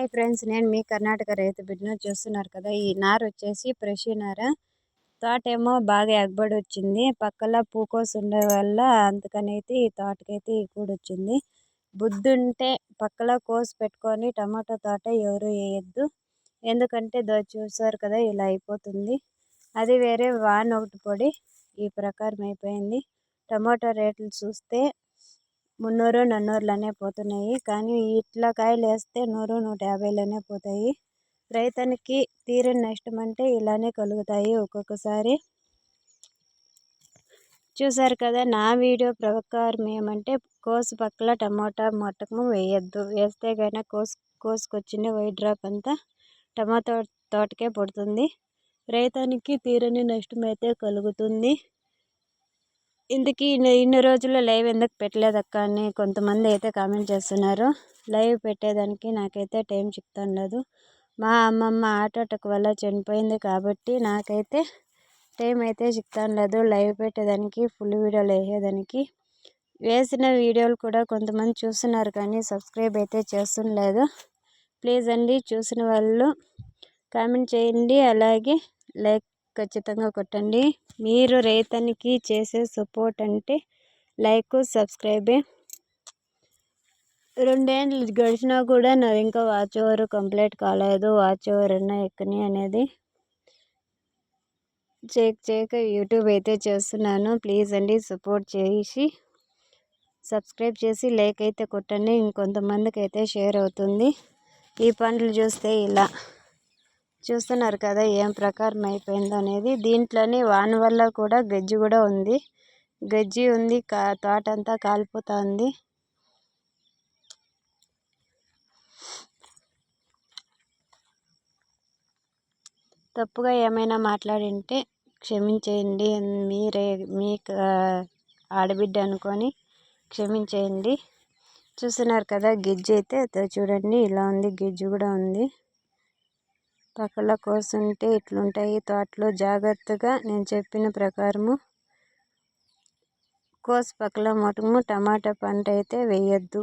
Hi friends నేను మీ కర్ణాటక రైతు బిడ్డను చూస్తున్నారు కదా ఈ నారు వచ్చేసి ఫ్రెష్ నార. తోటేమో బాగా ఎగబడి వచ్చింది పక్కల పూకోసి ఉండే వల్ల అందుకనైతే ఈ తోటకైతే ఈ కూడా వచ్చింది బుద్ధుంటే పక్కల కోసి పెట్టుకొని టమాటో తోట ఎవరు వేయద్దు ఎందుకంటే దో చూసారు కదా ఇలా అయిపోతుంది. అది వేరే వాన్ ఒకటి పొడి ఈ ప్రకారం అయిపోయింది. టమాటో రేట్లు చూస్తే మున్నూరు నన్నూరులోనే పోతున్నాయి. కానీ ఇట్లా కాయలు వేస్తే నూరు నూట యాభైలోనే పోతాయి. రైతనికి తీరని నష్టం అంటే ఇలానే కలుగుతాయి ఒక్కొక్కసారి. చూసారు కదా నా వీడియో ప్రకారం ఏమంటే కోసు పక్కల టమాటా మొట్టము వేయద్దు. వేస్తే కనుక కోసు కోసుకొచ్చిన వైట్ డ్రాప్ అంతా టమాటో తోటకే పడుతుంది. రైతానికి తీరని నష్టం అయితే కలుగుతుంది. ఇంతకీ ఇన్ని రోజుల్లో లైవ్ ఎందుకు పెట్టలేదక్క అని కొంతమంది అయితే కామెంట్ చేస్తున్నారు. లైవ్ పెట్టేదానికి నాకైతే టైం చిక్తం లేదు మా అమ్మమ్మ ఆటోటకు వల్ల చనిపోయింది కాబట్టి నాకైతే టైం అయితే చిక్తం లేదు లైవ్ పెట్టేదానికి ఫుల్ వీడియోలు వేసేదానికి. వేసిన వీడియోలు కూడా కొంతమంది చూస్తున్నారు కానీ సబ్స్క్రైబ్ అయితే చేస్తుండలేదు. ప్లీజ్ అండి చూసిన వాళ్ళు కామెంట్ చేయండి. అలాగే లైక్ ఖచ్చితంగా కొట్టండి. మీరు రైతనికి చేసే సపోర్ట్ అంటే లైక్ సబ్స్క్రైబే. రెండేళ్ళు గడిచినా కూడా నాది ఇంకా వాచ్ ఓవర్ కంప్లీట్ కాలేదు. వాచ్ ఓవర్ అన్నా ఎక్కని అనేది చేక్ చేయక యూట్యూబ్ అయితే చేస్తున్నాను. ప్లీజ్ అండి సపోర్ట్ చేసి సబ్స్క్రైబ్ చేసి లైక్ అయితే కొట్టండి. ఇంకొంతమందికి అయితే షేర్ అవుతుంది. ఈ పండ్లు చూస్తే ఇలా. చూస్తున్నారు కదా ఏం ప్రకారం అయిపోయిందో అనేది. దీంట్లోనే వాన వల్ల కూడా గజ్జి కూడా ఉంది. గజ్జి ఉంది కా తోట అంతా కాలిపోతా ఉంది. తప్పుగా ఏమైనా మాట్లాడింటే క్షమించేయండి. మీరే మీ ఆడబిడ్డ అనుకొని క్షమించేయండి. చూస్తున్నారు కదా గిజ్జి అయితే చూడండి ఇలా ఉంది గిజ్జి కూడా ఉంది. పక్కల కోసుంటే ఇట్లుంటాయి. తోటలో జాగ్రత్తగా నేను చెప్పిన ప్రకారము కోసు పక్కల మటుము టమాటా పంట అయితే వేయద్దు.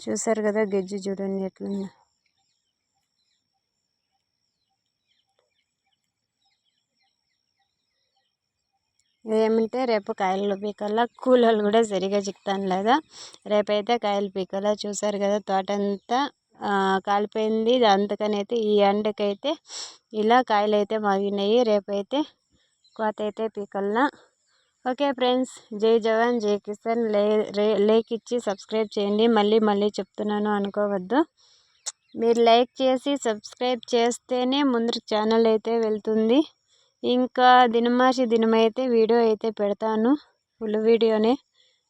చూసారు కదా గెజ్జి చూడండి ఎట్లుందో. ఏమంటే రేపు కాయలు పీకల్లా కూలోళ్ళు కూడా సరిగా చిక్తాను లేదా? రేపైతే కాయలు పీకల్లా చూసారు కదా తోట అంతా కాలిపోయింది. అందుకని అయితే ఈ ఎండకైతే ఇలా కాయలు అయితే మాగినాయి రేపైతే కోత అయితే పీకల్లా ఓకే ఫ్రెండ్స్ జై జవాన్ జై కిసాన్. లే లైక్ ఇచ్చి సబ్స్క్రైబ్ చేయండి. మళ్ళీ మళ్ళీ చెప్తున్నాను అనుకోవద్దు. మీరు లైక్ చేసి సబ్స్క్రైబ్ చేస్తేనే ముందు ఛానల్ అయితే వెళ్తుంది. ఇంకా దినమాసి దినమైతే వీడియో అయితే పెడతాను. ఫుల్ వీడియోనే.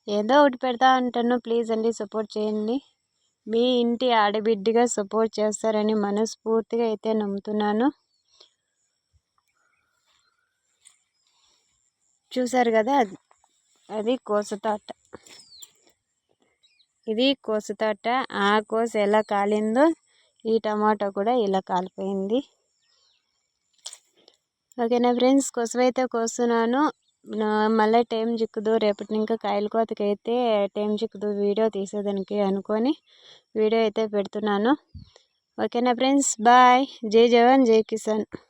ఏదో ఒకటి పెడతా అంటాను ప్లీజ్ అండి సపోర్ట్ చేయండి. మీ ఇంటి ఆడబిడ్డగా సపోర్ట్ చేస్తారని మనస్ఫూర్తిగా అయితే నమ్ముతున్నాను. చూసారు కదా? అది కోసతోట ఇది కోసతోట ఆ కోస ఎలా కాలిందో ఈ టమాటో కూడా ఇలా కాలిపోయింది. ఓకేనా ఫ్రెండ్స్ కొసవైతే కోస్తున్నాను. మళ్ళీ టైం చిక్కుదు. రేపటి ఇంకా కాయల కోతకైతే టైం చిక్కుదు. వీడియో తీసేదానికి అనుకొని వీడియో అయితే పెడుతున్నాను. ఓకేనా ఫ్రెండ్స్ బాయ్. జై జవాన్ జై కిసాన్.